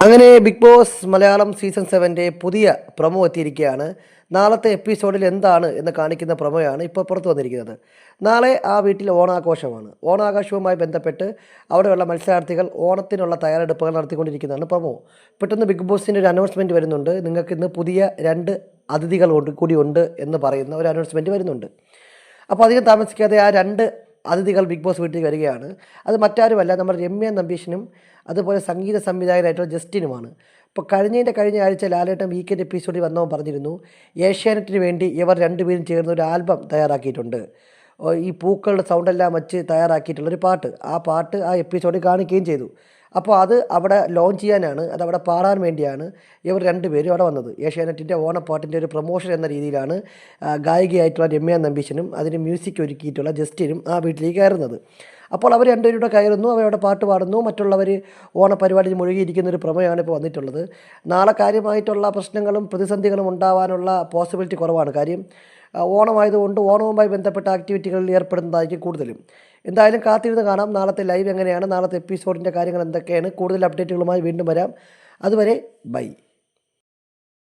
അങ്ങനെ Big Boss Malayalam season സെവന്റെ പുതിയ പ്രൊമോ എത്തിയിരിക്കുകയാണ്. നാളത്തെ എപ്പിസോഡിൽ എന്താണ് എന്ന് കാണിക്കുന്ന പ്രൊമോയാണ് ഇപ്പോൾ പുറത്തു വന്നിരിക്കുന്നത്. നാളെ ആ വീട്ടിൽ ഓണാഘോഷമാണ്. ഓണാഘോഷവുമായി ബന്ധപ്പെട്ട് അവിടെയുള്ള മത്സരാർത്ഥികൾ ഓണത്തിനുള്ള തയ്യാറെടുപ്പുകൾ നടത്തിക്കൊണ്ടിരിക്കുന്നതാണ് പ്രൊമോ. പെട്ടെന്ന് ബിഗ് ബോസിന്റെ ഒരു അനൗൺസ്മെന്റ് വരുന്നുണ്ട്. നിങ്ങൾക്ക് ഇന്ന് പുതിയ രണ്ട് അതിഥികൾ കൂടി ഉണ്ട് എന്ന് പറയുന്ന ഒരു അനൗൺസ്മെന്റ് വരുന്നുണ്ട്. അപ്പോൾ അധികം താമസിക്കാതെ ആ രണ്ട് അതിഥികൾ ബിഗ് ബോസ് വീട്ടിൽ വരികയാണ്. അത് മറ്റാരുമല്ല നമ്മുടെ രമ്യ നമ്പീഷനും അതുപോലെ സംഗീത സംവിധായകനായിട്ടുള്ള ജസ്റ്റിനുമാണ്. ഇപ്പോൾ കഴിഞ്ഞതിന്റെ കഴിഞ്ഞ ആഴ്ച ലാലേട്ടൻ വീക്കെൻഡ് എപ്പിസോഡിൽ വന്നവൻ പറഞ്ഞിരുന്നു ഏഷ്യാനെറ്റിന് വേണ്ടി ഇവർ രണ്ടുപേരും ചേർന്ന് ഒരു ആൽബം തയ്യാറാക്കിയിട്ടുണ്ട്. ഈ പൂക്കളുടെ സൗണ്ടെല്ലാം വച്ച് തയ്യാറാക്കിയിട്ടുള്ളൊരു പാട്ട്. ആ പാട്ട് ആ എപ്പിസോഡിൽ കാണിക്കുകയും ചെയ്തു. അപ്പോൾ അത് അവിടെ ലോഞ്ച് ചെയ്യാനാണ് അത് അവിടെ പാടാൻ വേണ്ടിയാണ് ഇവർ രണ്ടുപേരും അവിടെ വന്നത്. ഏഷ്യാനെറ്റിന്റെ ഓണപ്പാട്ടിന്റെ ഒരു പ്രൊമോഷൻ എന്ന രീതിയിലാണ് ഗായികയായിട്ടുള്ള രമ്യ നമ്പീശനും അതിന് മ്യൂസിക് ഒരുക്കിയിട്ടുള്ള ജസ്റ്റിനും ആ വീട്ടിലേക്ക് കയറുന്നത്. അപ്പോൾ അവർ രണ്ടുപേരും കൂടെ കയറുന്നു അവരവിടെ പാട്ട് പാടുന്നു മറ്റുള്ളവർ ഓണപരിപാടിയിൽ മുഴുകിയിരിക്കുന്ന ഒരു പ്രമേയമാണ് ഇപ്പോൾ വന്നിട്ടുള്ളത്. നാളെ കാര്യമായിട്ടുള്ള പ്രശ്നങ്ങളും പ്രതിസന്ധികളും ഉണ്ടാവാനുള്ള പോസിബിലിറ്റി കുറവാണ്. കാര്യം ഓണമായതുകൊണ്ട് ഓണവുമായി ബന്ധപ്പെട്ട ആക്ടിവിറ്റികളിൽ ഏർപ്പെടുന്നതായിരിക്കും കൂടുതലും. എന്തായാലും കാത്തിരുന്ന് കാണാം. നാളത്തെ ലൈവ് എങ്ങനെയാണ്? നാളത്തെ എപ്പിസോഡിന്റെ കാര്യങ്ങൾ എന്തൊക്കെയാണ്? കൂടുതൽ അപ്ഡേറ്റുകളുമായി വീണ്ടും വരാം. അതുവരെ ബൈ